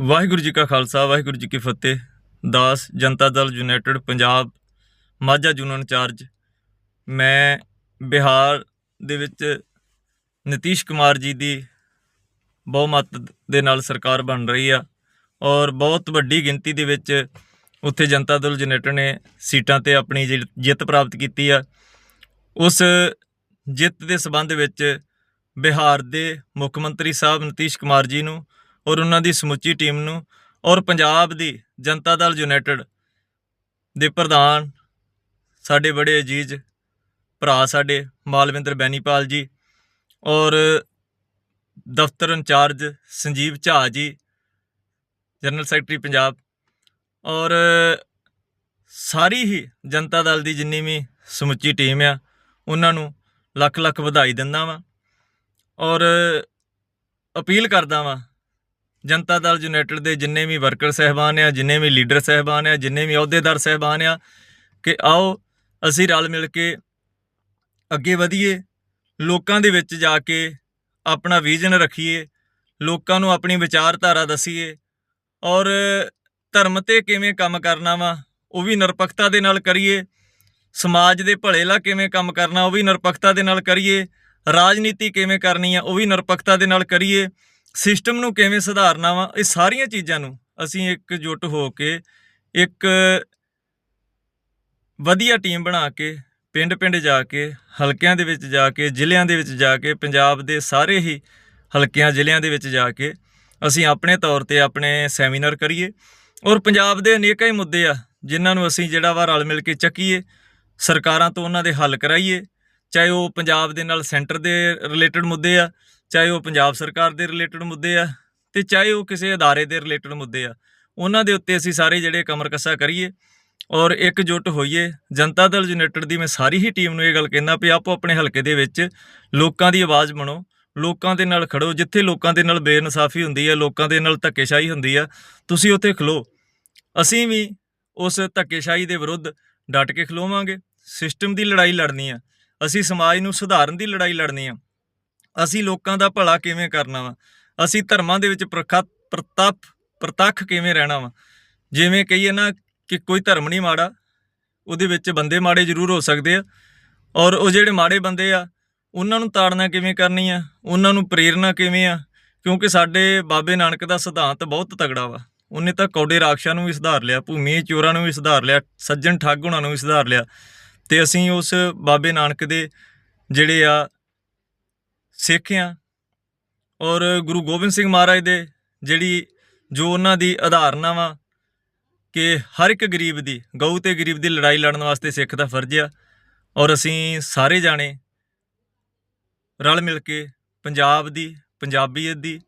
ਵਾਹਿਗੁਰੂ ਜੀ ਕਾ ਖਾਲਸਾ, ਵਾਹਿਗੁਰੂ ਜੀ ਕੀ ਫਤਿਹ। ਦਾਸ ਜਨਤਾ ਦਲ ਯੂਨਾਈਟਿਡ, ਪੰਜਾਬ, ਮਾਝਾ ਜੂਨਨ ਇੰਚਾਰਜ ਮੈਂ ਬਿਹਾਰ ਦੇ ਵਿੱਚ ਨਤੀਸ਼ ਕੁਮਾਰ ਜੀ ਦੀ ਬਹੁਮਤ ਦੇ ਨਾਲ ਸਰਕਾਰ ਬਣ ਰਹੀ ਆ ਔਰ ਬਹੁਤ ਵੱਡੀ ਗਿਣਤੀ ਦੇ ਵਿੱਚ ਉੱਥੇ ਜਨਤਾ ਦਲ ਯੂਨਾਈਟਿਡ ਨੇ ਸੀਟਾਂ ਤੇ ਆਪਣੀ ਜਿ- ਜਿੱਤ ਪ੍ਰਾਪਤ ਕੀਤੀ ਆ। ਉਸ ਜਿੱਤ ਦੇ ਸਬੰਧ ਵਿੱਚ ਬਿਹਾਰ ਦੇ ਮੁੱਖ ਮੰਤਰੀ ਸਾਹਿਬ ਨਤੀਸ਼ ਕੁਮਾਰ ਜੀ ਨੂੰ ਔਰ ਉਹਨਾਂ ਦੀ ਸਮੁੱਚੀ ਟੀਮ ਨੂੰ ਔਰ ਪੰਜਾਬ ਦੀ ਜਨਤਾ ਦਲ ਯੂਨਾਈਟਿਡ ਦੇ ਪ੍ਰਧਾਨ ਸਾਡੇ ਬੜੇ ਅਜੀਜ਼ ਭਰਾ ਸਾਡੇ ਮਾਲਵਿੰਦਰ ਬੈਨੀਪਾਲ ਜੀ ਔਰ ਦਫ਼ਤਰ ਇੰਚਾਰਜ ਸੰਜੀਵ ਝਾ ਜੀ, ਜਨਰਲ ਸੈਕਟਰੀ ਪੰਜਾਬ ਔਰ ਸਾਰੀ ਹੀ ਜਨਤਾ ਦਲ ਦੀ ਜਿੰਨੀ ਵੀ ਸਮੁੱਚੀ ਟੀਮ ਆ, ਉਹਨਾਂ ਨੂੰ ਲੱਖ ਲੱਖ ਵਧਾਈ ਦਿੰਦਾ ਵਾਂ ਔਰ ਅਪੀਲ ਕਰਦਾ ਵਾਂ ਜਨਤਾ ਦਲ ਯੂਨਾਈਟਿਡ ਦੇ ਜਿੰਨੇ ਵੀ ਵਰਕਰ ਸਹਿਬਾਨ ਆ, ਜਿੰਨੇ ਵੀ ਲੀਡਰ ਸਹਿਬਾਨ ਆ, ਜਿੰਨੇ ਵੀ ਅਹੁਦੇਦਾਰ ਸਹਿਬਾਨ ਆ, ਕਿ ਆਓ ਅਸੀਂ ਰਲ ਮਿਲ ਕੇ ਅੱਗੇ ਵਧੀਏ, ਲੋਕਾਂ ਦੇ ਵਿੱਚ ਜਾ ਕੇ ਆਪਣਾ ਵਿਜ਼ਨ ਰੱਖੀਏ, ਲੋਕਾਂ ਨੂੰ ਆਪਣੀ ਵਿਚਾਰਧਾਰਾ ਦਸੀਏ ਔਰ ਧਰਮ ਤੇ ਕਿਵੇਂ ਕੰਮ ਕਰਨਾ ਵਾ, ਉਹ ਵੀ ਨਿਰਪੱਖਤਾ ਦੇ ਨਾਲ ਕਰੀਏ, ਸਮਾਜ ਦੇ ਭਲੇ ਲਈ ਕਿਵੇਂ ਕੰਮ ਕਰਨਾ, ਉਹ ਵੀ ਨਿਰਪੱਖਤਾ ਦੇ ਨਾਲ ਕਰੀਏ, ਰਾਜਨੀਤੀ ਕਿਵੇਂ ਕਰਨੀ ਆ, ਉਹ ਵੀ ਨਿਰਪੱਖਤਾ ਦੇ ਨਾਲ ਕਰੀਏ ਸਿਸਟਮ ਨੂੰ ਕਿਵੇਂ ਸੁਧਾਰਨਾ ਵਾ, ਇਹ ਸਾਰੀਆਂ ਚੀਜ਼ਾਂ ਨੂੰ ਅਸੀਂ ਇੱਕ ਇਕਜੁੱਟ ਹੋ ਕੇ ਇੱਕ ਵਧੀਆ ਟੀਮ ਬਣਾ ਕੇ, ਪਿੰਡ-ਪਿੰਡ ਜਾ ਕੇ, ਹਲਕਿਆਂ ਦੇ ਵਿੱਚ ਜਾ ਕੇ, ਜ਼ਿਲ੍ਹਿਆਂ ਦੇ ਵਿੱਚ ਜਾ ਕੇ, ਪੰਜਾਬ ਦੇ ਸਾਰੇ ਹੀ ਹਲਕਿਆਂ, ਜ਼ਿਲ੍ਹਿਆਂ ਦੇ ਵਿੱਚ ਜਾ ਕੇ ਅਸੀਂ ਆਪਣੇ ਤੌਰ ਤੇ ਆਪਣੇ ਸੈਮੀਨਾਰ ਕਰੀਏ ਔਰ ਪੰਜਾਬ ਦੇ ਅਨੇਕਾਂ ਹੀ ਮੁੱਦੇ ਆ ਜਿਨ੍ਹਾਂ ਨੂੰ ਅਸੀਂ ਜਿਹੜਾ ਵਾ ਰਲ ਮਿਲ ਕੇ ਚੱਕੀਏ, ਸਰਕਾਰਾਂ ਤੋਂ ਉਹਨਾਂ ਦੇ ਹੱਲ ਕਰਾਈਏ, ਚਾਹੇ ਉਹ ਪੰਜਾਬ ਦੇ ਨਾਲ ਸੈਂਟਰ ਦੇ ਰਿਲੇਟਡ ਮੁੱਦੇ ਆ ਚਾਹੇ ਉਹ ਪੰਜਾਬ ਸਰਕਾਰ ਦੇ ਰਿਲੇਟਡ ਮੁੱਦੇ ਆ ਤੇ ਚਾਹੇ ਉਹ ਕਿਸੇ ਅਦਾਰੇ ਦੇ ਰਿਲੇਟਡ ਮੁੱਦੇ ਆ, ਉਹਨਾਂ ਦੇ ਉੱਤੇ ਅਸੀਂ ਸਾਰੇ ਜਿਹੜੇ ਕਮਰ ਕੱਸਾ ਕਰੀਏ ਔਰ ਇਕਜੁੱਟ ਹੋਈਏ। ਜਨਤਾ ਦਲ ਯੂਨਾਈਟਿਡ ਦੀ ਮੈਂ ਸਾਰੀ ਹੀ ਟੀਮ ਨੂੰ ਇਹ ਗੱਲ ਕਹਿੰਦਾ ਵੀ ਆਪੋ ਆਪਣੇ ਹਲਕੇ ਦੇ ਵਿੱਚ ਲੋਕਾਂ ਦੀ ਆਵਾਜ਼ ਬਣੋ, ਲੋਕਾਂ ਦੇ ਨਾਲ ਖੜੋ, ਜਿੱਥੇ ਲੋਕਾਂ ਦੇ ਨਾਲ ਬੇਇਨਸਾਫੀ ਹੁੰਦੀ ਹੈ ਲੋਕਾਂ ਦੇ ਨਾਲ ਧੱਕੇਸ਼ਾਹੀ ਹੁੰਦੀ ਆ, ਤੁਸੀਂ ਉੱਥੇ ਖਲੋ। ਅਸੀਂ ਵੀ ਉਸ ਧੱਕੇਸ਼ਾਹੀ ਦੇ ਵਿਰੁੱਧ ਡਟ ਕੇ ਖਲੋਵਾਂਗੇ। ਸਿਸਟਮ ਦੀ ਲੜਾਈ ਲੜਨੀ ਆ। ਅਸੀਂ ਸਮਾਜ ਨੂੰ ਸੁਧਾਰਨ ਦੀ ਲੜਾਈ ਲੜਨੀ ਆ। ਅਸੀਂ ਲੋਕਾਂ ਦਾ ਭਲਾ ਕਿਵੇਂ ਕਰਨਾ ਵਾ? ਅਸੀਂ ਧਰਮਾਂ ਦੇ ਵਿੱਚ ਪ੍ਰਖਾ ਪ੍ਰਤੱਖ ਪ੍ਰਤੱਖ ਕਿਵੇਂ ਰਹਿਣਾ ਵਾ? ਜਿਵੇਂ ਕਹੀਏ ਨਾ ਕਿ ਕੋਈ ਧਰਮ ਨਹੀਂ ਮਾੜਾ, ਉਹਦੇ ਵਿੱਚ ਬੰਦੇ ਮਾੜੇ ਜ਼ਰੂਰ ਹੋ ਸਕਦੇ ਆ, ਔਰ ਉਹ ਜਿਹੜੇ ਮਾੜੇ ਬੰਦੇ ਆ, ਉਹਨਾਂ ਨੂੰ ਤਾੜਨਾ ਕਿਵੇਂ ਕਰਨੀ ਆ? ਉਹਨਾਂ ਨੂੰ ਪ੍ਰੇਰਣਾ ਕਿਵੇਂ ਆ? ਕਿਉਂਕਿ ਸਾਡੇ ਬਾਬੇ ਨਾਨਕ ਦਾ ਸਿਧਾਂਤ ਬਹੁਤ ਤਗੜਾ ਵਾ। ਉਹਨੇ ਤਾਂ ਕੌਡੇ ਰਾਖਸ਼ਾਂ ਨੂੰ ਵੀ ਸੁਧਾਰ ਲਿਆ ਭੂਮੀ ਚੋਰਾਂ ਨੂੰ ਵੀ ਸੁਧਾਰ ਲਿਆ, ਸੱਜਣ ਠੱਗ ਉਹਨਾਂ ਨੂੰ ਵੀ ਸੁਧਾਰ ਲਿਆ। ਤੇ ਅਸੀਂ ਉਸ ਬਾਬੇ ਨਾਨਕ ਦੇ ਜਿਹੜੇ ਆ ਸਿੱਖ ਆ ਔਰ ਗੁਰੂ ਗੋਬਿੰਦ ਸਿੰਘ ਮਹਾਰਾਜ ਦੇ ਜਿਹੜੀ ਜੋ ਉਹਨਾਂ ਦੀ ਆਧਾਰਨਾ ਵਾ ਕਿ ਹਰ ਇੱਕ ਗਰੀਬ ਦੀ, ਗਊ ਤੇ ਗਰੀਬ ਦੀ ਲੜਾਈ ਲੜਨ ਵਾਸਤੇ ਸਿੱਖ ਦਾ ਫਰਜ਼ ਆ। ਔਰ ਅਸੀਂ ਸਾਰੇ ਜਾਣੇ ਰਲ ਮਿਲ ਕੇ ਪੰਜਾਬ ਦੀ, ਪੰਜਾਬੀਅਤ ਦੀ,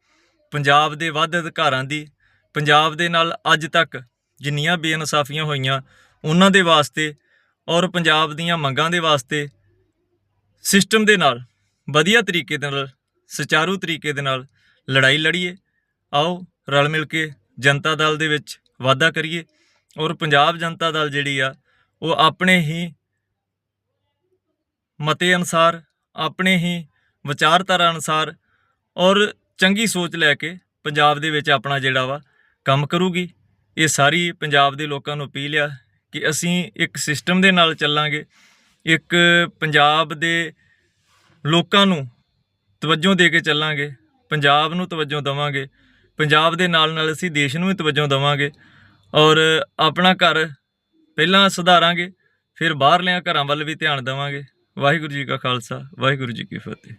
ਪੰਜਾਬ ਦੇ ਵੱਧ ਅਧਿਕਾਰਾਂ ਦੀ, ਪੰਜਾਬ ਦੇ ਨਾਲ ਅੱਜ ਤੱਕ ਜਿੰਨੀਆਂ ਬੇਇਨਸਾਫੀਆਂ ਹੋਈਆਂ, ਉਹਨਾਂ ਦੇ ਵਾਸਤੇ ਔਰ ਪੰਜਾਬ ਦੀਆਂ ਮੰਗਾਂ ਦੇ ਵਾਸਤੇ ਸਿਸਟਮ ਦੇ ਨਾਲ ਵਧੀਆ ਤਰੀਕੇ ਦੇ ਨਾਲ, ਸੁਚਾਰੂ ਤਰੀਕੇ ਦੇ ਨਾਲ ਲੜਾਈ ਲੜੀਏ। ਆਓ ਰਲ ਮਿਲ ਕੇ ਜਨਤਾ ਦਲ ਦੇ ਵਿੱਚ ਵਾਅਦਾ ਕਰੀਏ ਔਰ ਪੰਜਾਬ ਜਨਤਾ ਦਲ ਜਿਹੜੀ ਆ, ਉਹ ਆਪਣੇ ਹੀ ਮਤੇ ਅਨੁਸਾਰ, ਆਪਣੇ ਹੀ ਵਿਚਾਰਧਾਰਾ ਅਨੁਸਾਰ ਔਰ ਚੰਗੀ ਸੋਚ ਲੈ ਕੇ ਪੰਜਾਬ ਦੇ ਵਿੱਚ ਆਪਣਾ ਜਿਹੜਾ ਵਾ ਕੰਮ ਕਰੂਗੀ। ਇਹ ਸਾਰੀ ਪੰਜਾਬ ਦੇ ਲੋਕਾਂ ਨੂੰ ਅਪੀਲ ਆ ਕਿ ਅਸੀਂ ਇੱਕ ਸਿਸਟਮ ਦੇ ਨਾਲ ਚੱਲਾਂਗੇ। ਇੱਕ ਪੰਜਾਬ ਦੇ ਲੋਕਾਂ ਨੂੰ ਤਵੱਜੋ ਦੇ ਕੇ ਚੱਲਾਂਗੇ, ਪੰਜਾਬ ਨੂੰ ਤਵੱਜੋ ਦੇਵਾਂਗੇ, ਪੰਜਾਬ ਦੇ ਨਾਲ ਨਾਲ ਅਸੀਂ ਦੇਸ਼ ਨੂੰ ਵੀ ਤਵੱਜੋ ਦੇਵਾਂਗੇ ਔਰ ਆਪਣਾ ਘਰ ਪਹਿਲਾਂ ਸੁਧਾਰਾਂਗੇ, ਫਿਰ ਬਾਹਰਲਿਆਂ ਘਰਾਂ ਵੱਲ ਵੀ ਧਿਆਨ ਦੇਵਾਂਗੇ। ਵਾਹਿਗੁਰੂ ਜੀ ਕਾ ਖਾਲਸਾ, ਵਾਹਿਗੁਰੂ ਜੀ ਕੀ ਫਤਿਹ।